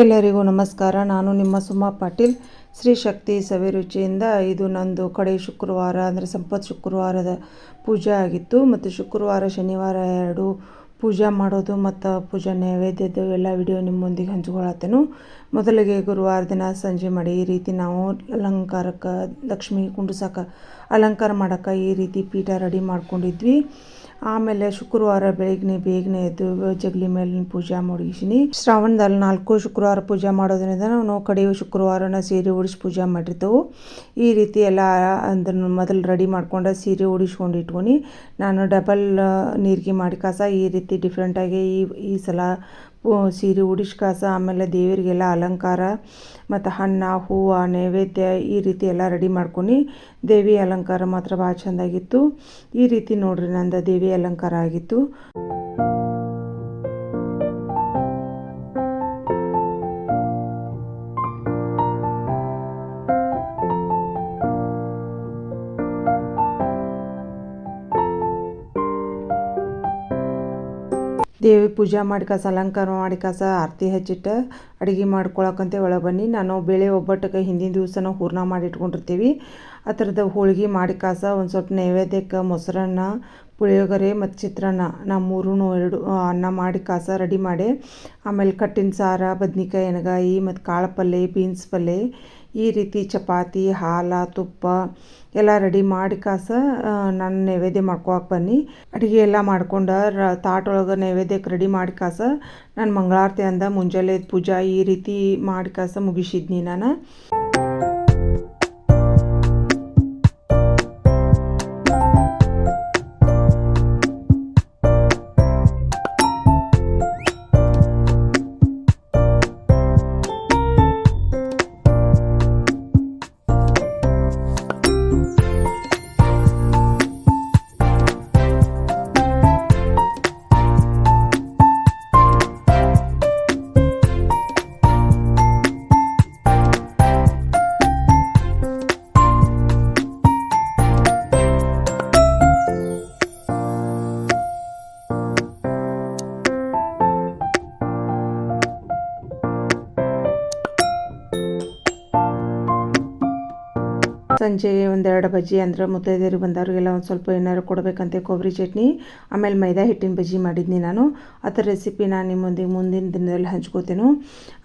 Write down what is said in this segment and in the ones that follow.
ಎಲ್ಲರಿಗೂ ನಮಸ್ಕಾರ. ನಾನು ನಿಮ್ಮ ಸುಮಾ ಪಾಟೀಲ್. ಶ್ರೀ ಶಕ್ತಿ ಸವಿರುಚಿಯಿಂದ ಇದು ನಂದು ಕಡೆ ಶುಕ್ರವಾರ ಅಂದರೆ ಸಂಪತ್ ಶುಕ್ರವಾರದ ಪೂಜೆ ಆಗಿತ್ತು. ಮತ್ತು ಶುಕ್ರವಾರ ಶನಿವಾರ ಎರಡು ಪೂಜೆ ಮಾಡೋದು ಮತ್ತು ಪೂಜಾ ನೈವೇದ್ಯದ ಎಲ್ಲ ವಿಡಿಯೋ ನಿಮ್ಮೊಂದಿಗೆ ಹಂಚ್ಕೊಳತ್ತೇನು. ಮೊದಲಿಗೆ ಗುರುವಾರ ದಿನ ಸಂಜೆ ಮಾಡಿ ಈ ರೀತಿ ನಾವು ಅಲಂಕಾರಕ್ಕೆ ಲಕ್ಷ್ಮಿ ಕುಂಡ್ಸಾಕ ಅಲಂಕಾರ ಮಾಡೋಕ್ಕೆ ಈ ರೀತಿ ಪೀಠ ರೆಡಿ ಮಾಡ್ಕೊಂಡಿದ್ವಿ. ಆಮೇಲೆ ಶುಕ್ರವಾರ ಬೆಳಿಗ್ಗೆ ಬೇಗನೆ ಎದ್ದು ಜಗಲಿ ಮೇಲಿನ ಪೂಜೆ ಮುಗಿಸಿನಿ. ಶ್ರಾವಣದಲ್ಲಿ ನಾಲ್ಕು ಶುಕ್ರವಾರ ಪೂಜೆ ಮಾಡೋದ್ರಿಂದ ನಾವು ಕಡೆಯ ಶುಕ್ರವಾರನ ಸೀರೆ ಉಡಿಸಿ ಪೂಜೆ ಮಾಡಿರ್ತೇವೆ. ಈ ರೀತಿ ಎಲ್ಲ ಅಂದ್ರೆ ಮೊದಲು ರೆಡಿ ಮಾಡ್ಕೊಂಡು ಸೀರೆ ಉಡಿಸ್ಕೊಂಡು ಇಟ್ಕೊಂಡು ನಾನು ಡಬಲ್ ನೀರಿಗೆ ಮಾಡಿ ಕಸ ಈ ರೀತಿ ಡಿಫ್ರೆಂಟಾಗಿ ಈ ಈ ಸಲ ಸೀರೆ, ಉಡಿಶ್ ಕಾಸ, ಆಮೇಲೆ ದೇವರಿಗೆಲ್ಲ ಅಲಂಕಾರ ಮತ್ತು ಹಣ್ಣು ಹೂವು, ನೈವೇದ್ಯ ಈ ರೀತಿ ಎಲ್ಲ ರೆಡಿ ಮಾಡ್ಕೊಂಡು ದೇವಿ ಅಲಂಕಾರ ಮಾತ್ರ ಭಾಳ ಚೆಂದಾಗಿತ್ತು. ಈ ರೀತಿ ನೋಡ್ರಿ ನಂದು ದೇವಿ ಅಲಂಕಾರ ಆಗಿತ್ತು. ದೇವಿ ಪೂಜೆ ಮಾಡಿ ಕಾಸ ಅಲಂಕಾರ ಮಾಡಿ ಕಾಸ ಆರತಿ ಹಚ್ಚಿಟ್ಟು ಅಡುಗೆ ಮಾಡ್ಕೊಳಕ್ಕಂತೆ ಒಳಗೆ ಬನ್ನಿ. ನಾನು ಬೇಳೆ ಒಬ್ಬಟ್ಟಕ್ಕೆ ಹಿಂದಿನ ದಿವಸನ ಹೂರ್ಣ ಮಾಡಿ ಇಟ್ಕೊಂಡಿರ್ತೀವಿ ಆ ಥರದ ಹೋಳಿಗೆ ಮಾಡಿ ಕಾಸ ಒಂದು ಸ್ವಲ್ಪ ನೈವೇದ್ಯಕ್ಕೆ ಮೊಸರನ್ನ ಪುಳಿಯೋಗರೆ ಮತ್ತು ಚಿತ್ರಾನ್ನ, ನಾ ಮೂರೂ ಎರಡು ಅನ್ನ ಮಾಡಿ ಕಾಸ ರೆಡಿ ಮಾಡಿ, ಆಮೇಲೆ ಕಟ್ಟಿನ ಸಾರ, ಬದ್ನಿಕಾಯಿ ಎಣ್ಗಾಯಿ ಮತ್ತು ಕಾಳು ಪಲ್ಯ ಬೀನ್ಸ್ ಪಲ್ಯ ಈ ರೀತಿ ಚಪಾತಿ, ಹಾಲು, ತುಪ್ಪ ಎಲ್ಲ ರೆಡಿ ಮಾಡಿ ಕಾಸ ನಾನು ನೈವೇದ್ಯ ಮಾಡ್ಕೊಳಕ್ಕೆ ಬನ್ನಿ. ಅಡುಗೆ ಎಲ್ಲ ಮಾಡ್ಕೊಂಡು ರ, ತಾಟೊಳಗೆ ನೈವೇದ್ಯಕ್ಕೆ ರೆಡಿ ಮಾಡಿ ಕಾಸ, ನಾನು ಮಂಗಳಾರತಿ ಅಂದ ಮುಂಜಾನೆ ಪೂಜಾ ಈ ರೀತಿ ಮಾಡಿ ಕಾಸ ಮುಗಿಸಿದ್ನಿ ನಾನು. ಸಂಜೆ ಒಂದೆರಡು ಬಜ್ಜಿ ಅಂದ್ರೆ ಮುತ್ತೈದೆಯರು ಬಂದವ್ರಿಗೆಲ್ಲ ಒಂದು ಸ್ವಲ್ಪ ಏನಾದ್ರು ಕೊಡಬೇಕಂತೆ ಕೊಬ್ಬರಿ ಚಟ್ನಿ, ಆಮೇಲೆ ಮೈದಾ ಹಿಟ್ಟಿನ ಬಜ್ಜಿ ಮಾಡಿದ್ನಿ ನಾನು. ಅದರ ರೆಸಿಪಿ ನಾನು ನಿಮ್ಮೊಂದಿಗೆ ಮುಂದಿನ ದಿನದಲ್ಲಿ ಹಂಚ್ಕೋತೇನೆ.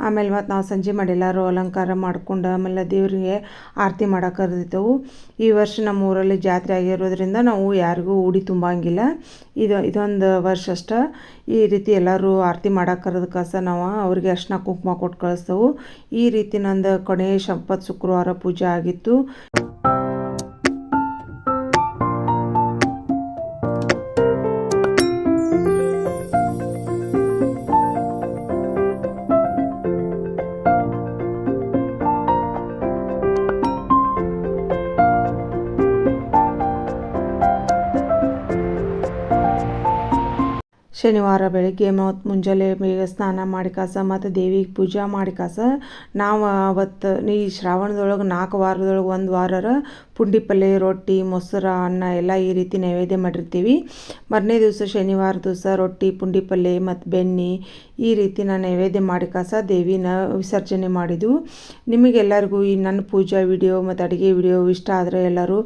ಆಮೇಲೆ ಮತ್ತು ನಾವು ಸಂಜೆ ಮಾಡಿ ಎಲ್ಲರೂ ಅಲಂಕಾರ ಮಾಡ್ಕೊಂಡು ಆಮೇಲೆ ದೇವರಿಗೆ ಆರತಿ ಮಾಡೋಕೆ ಕರೆದಿದ್ದೆವು ಈ ವರ್ಷ ನಮ್ಮ ಊರಲ್ಲಿ ಜಾತ್ರೆ ಆಗಿರೋದ್ರಿಂದ ನಾವು ಯಾರಿಗೂ ಉಡಿ ತುಂಬಂಗಿಲ್ಲ. ಇದು, ಇದೊಂದು ವರ್ಷ ಅಷ್ಟೇ. ಈ ರೀತಿ ಎಲ್ಲರೂ ಆರತಿ ಮಾಡೋಕೆ ಕರೆದ ಕಾಸ ನಾವು ಅವ್ರಿಗೆ ಅರ್ಶಿನ ಕುಂಕುಮ ಕೊಟ್ಟು ಕಳಿಸ್ತೇವೆ ಈ ರೀತಿ ನಂದು ಕೊನೆಯ ಶಂಪತ್ ಶುಕ್ರವಾರ ಪೂಜೆ ಆಗಿತ್ತು. ಶನಿವಾರ ಬೆಳಗ್ಗೆ ಮತ್ತು ಮುಂಜಾನೆ ಬೇಗ ಸ್ನಾನ ಮಾಡಿ ಕಾಸ ಮತ್ತು ದೇವಿಗೆ ಪೂಜೆ ಮಾಡಿ ಕಾಸ. ನಾವು ಅವತ್ತು ಈ ಶ್ರಾವಣದೊಳಗೆ ನಾಲ್ಕು ವಾರದೊಳಗೆ ಒಂದು ವಾರರ ಪುಂಡಿ ಪಲ್ಯ ರೊಟ್ಟಿ, ಮೊಸರ, ಅನ್ನ ಎಲ್ಲ ಈ ರೀತಿ ನೈವೇದ್ಯ ಮಾಡಿರ್ತೀವಿ. ಮರನೇ ದಿವಸ ಶನಿವಾರ ದಿವಸ ರೊಟ್ಟಿ ಪುಂಡಿ ಪಲ್ಯ ಮತ್ತು ಬೆಣ್ಣೆ ಈ ರೀತಿ ನಾನು ನೈವೇದ್ಯ ಮಾಡಿ ಕಾಸ ದೇವಿನ ವಿಸರ್ಜನೆ ಮಾಡಿದ್ವು. ನಿಮಗೆಲ್ಲರಿಗೂ ಈ ನನ್ನ ಪೂಜಾ ವಿಡಿಯೋ ಮತ್ತು ಅಡುಗೆ ವಿಡಿಯೋ ಇಷ್ಟ ಆದರೆ ಎಲ್ಲರೂ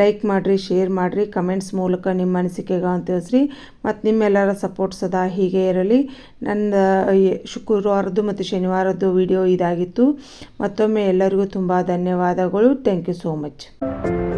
ಲೈಕ್ ಮಾಡಿರಿ, ಶೇರ್ ಮಾಡಿರಿ, ಕಮೆಂಟ್ಸ್ ಮೂಲಕ ನಿಮ್ಮ ಅನಿಸಿಕೆಗೆ ಅಂತ ತಿಳಿಸ್ರಿ. ಮತ್ತು ನಿಮ್ಮೆಲ್ಲರ ಸಪೋರ್ಟ್ ಸದಾ ಹೀಗೆ ಇರಲಿ. ನನ್ನ ಶುಕ್ರವಾರದ್ದು ಮತ್ತು ಶನಿವಾರದ್ದು ವಿಡಿಯೋ ಇದಾಗಿತ್ತು. ಮತ್ತೊಮ್ಮೆ ಎಲ್ಲರಿಗೂ ತುಂಬ ಧನ್ಯವಾದಗಳು. Thank you so much. Thank you.